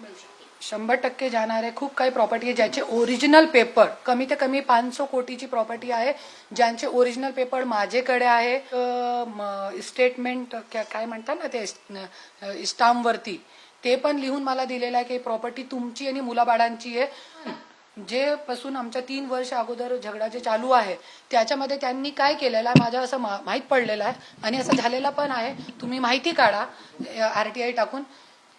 मिळू शंभर टक्के जाणार आहे. खूप काही प्रॉपर्टी आहे ज्याचे ओरिजिनल पेपर कमी ते कमी पाचशे कोटीची प्रॉपर्टी आहे. ज्यांचे ओरिजिनल पेपर माझ्याकडे आहे. स्टेटमेंट काय म्हणतात ना ते स्टाम्पवरती ते पण लिहून मला दिलेलं आहे की प्रॉपर्टी तुमची आणि मुलाबाळांची आहे. जे पासून आमच्या तीन वर्ष अगोदर झगडा जे चालू आहे त्याच्यामध्ये त्यांनी काय केलेलं आहे माझ्या असं माहीत पडलेलं आहे. आणि असं झालेलं पण आहे. तुम्ही माहिती काढा आर टी आय टाकून.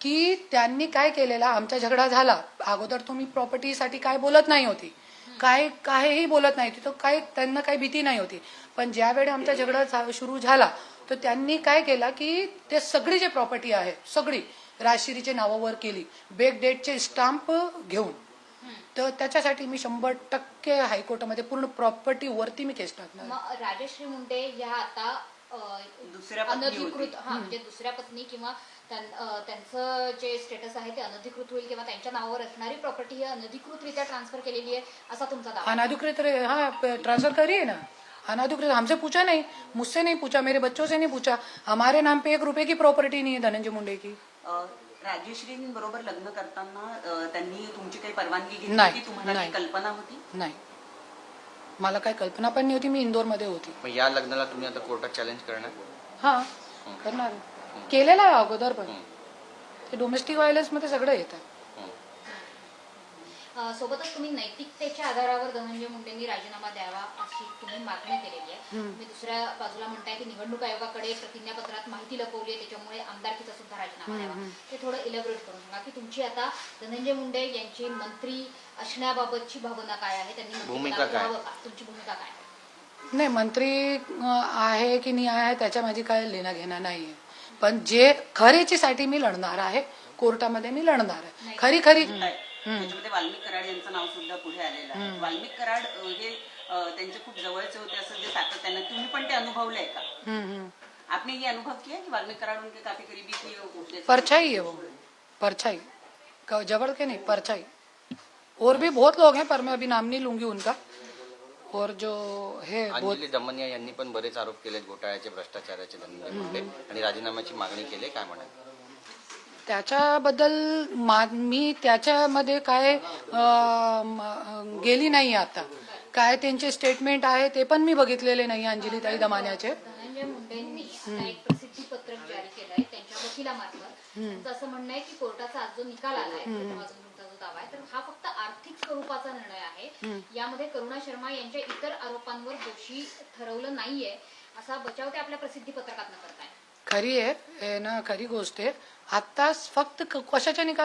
की त्यांनी काय केलेला? आमचा झगडा झाला. अगोदर तुम्ही प्रॉपर्टीसाठी काय बोलत नाही होती. काय काहीही बोलत नाही. होती तर काय त्यांना काही भीती नाही होती. पण ज्यावेळी आमचा झगडा झा- सुरू झाला तर त्यांनी काय केला की ते सगळी जे प्रॉपर्टी आहे सगळी राजश्रीचे नावावर केली. बेक डेटचे स्टाम्प घेऊन. तर त्याच्यासाठी मी शंभर टक्के हायकोर्टामध्ये पूर्ण प्रॉपर्टी वरती मी केस टाकणार. राजश्री मुंडे या आता दुसऱ्या पत्नी अनधिकृत हा म्हणजे दुसऱ्या पत्नी किंवा त्यां- अ, त्यांचं जे स्टेटस आहे ते अनधिकृत होईल किंवा त्यांच्या नावावर असणारी प्रॉपर्टी ही अनधिकृतरित्या ट्रान्सफर केलेली आहे असा तुमचा दावा. अनाधिकृत रे- हाँ ट्रांसफर करिए ना. अनाधिकृत हमसे पूछा नहीं मुझसे नहीं पूछा मेरे बच्चों से नहीं पूछा. हमारे नाम पे एक रुपए की प्रॉपर्टी नहीं है धनंजय मुंडे की. अ, राजेश्रींबरोबर लग्न करताना अ, त्यांनी तुमची काही परवानगी घेतली नाही, होती तुम्हाला नाही. कल्पना होती? नाही. मला काही कल्पना पण नव्हती मी इंदोरमध्ये होती. मग या लग्नाला तुम्ही आता कोर्टात चॅलेंज करणार? हा करणार. केलेलं आहे अगोदर पण. ते डोमेस्टिक व्हायलन्समध्ये सगळं येतं. अ, सोबतच तुम्ही नैतिकतेच्या आधारावर धनंजय मुंडेंनी राजीनामा द्यावा अशी तुम्ही मागणी केलेली आहे. तुम्ही दुसऱ्या बाजूला म्हणताय की निवडणूक आयोगाकडे प्रतिज्ञापत्रात माहिती लपवली आहे त्याच्यामुळे आमदारकीचा सुद्धा राजीनामा द्यावा. ते थोडं इलॅबोरेट करून सांगा की तुमची आता धनंजय मुंडे यांची मंत्री असण्याबाबतची भावना काय आहे? त्यांनी भूमिका काय? तुमची भूमिका काय नाही मंत्री आहे की नाही आहे त्याच्या माझी काय लेणं घेणं नाही आहे पण जे खरेचीसाठी मी लढणार आहे कोर्टामध्ये मी लढणार आहे. खरी खरी त्याच्यामध्ये वाल्मिक कराड यांचं नाव सुद्धा पुढे आलेलं आहे. वाल्मिक कराड हे त्यांचे खूप जवळचे होते असं जे सातत्यानं तुम्ही पण ते अनुभवलंय का? हम्म, हम्म. आपने ये अनुभव किया कि वाल्मिक कराड उनके काफी करीबी थी परछाई है वो। परछाई। क- जबड़ के नहीं परछाई। और भी बहुत लोग हैं पर मैं अभी नाम नहीं लूंगी उनका। और जो है दमनिया यांनी पण बरेच आरोप केलेत घोटाळ्याचे भ्रष्टाचाराचे मुंडे आणि राजीनाम्याची मागणी केली काय म्हणाल? त्याच्याबद्दल मा- मी त्याच्यामध्ये काय गेली नाही आता. काय त्यांचे स्टेटमेंट आहे ते पण मी बघितलेले नाही अंजलीताई दमान्याचे. धनंजय मुंडेंनी आता एक प्रसिद्धी पत्रक जारी केलंय त्यांच्या वकिलामार्फत. त्यांचं असं म्हणणं आहे की कोर्टाचा आज जो निकाल आलाय जो दावा आहे तर हा फक्त आर्थिक स्वरूपाचा निर्णय आहे. यामध्ये करुणा शर्मा यांच्या इतर आरोपांवर दोषी ठरवलं नाहीये असा बचाव ते आपल्या प्रसिद्धी पत्रकात करताय खरी आहे ना खरी गोष्ट आहे. आत्ताच फक्त क- कशाच्या निकाल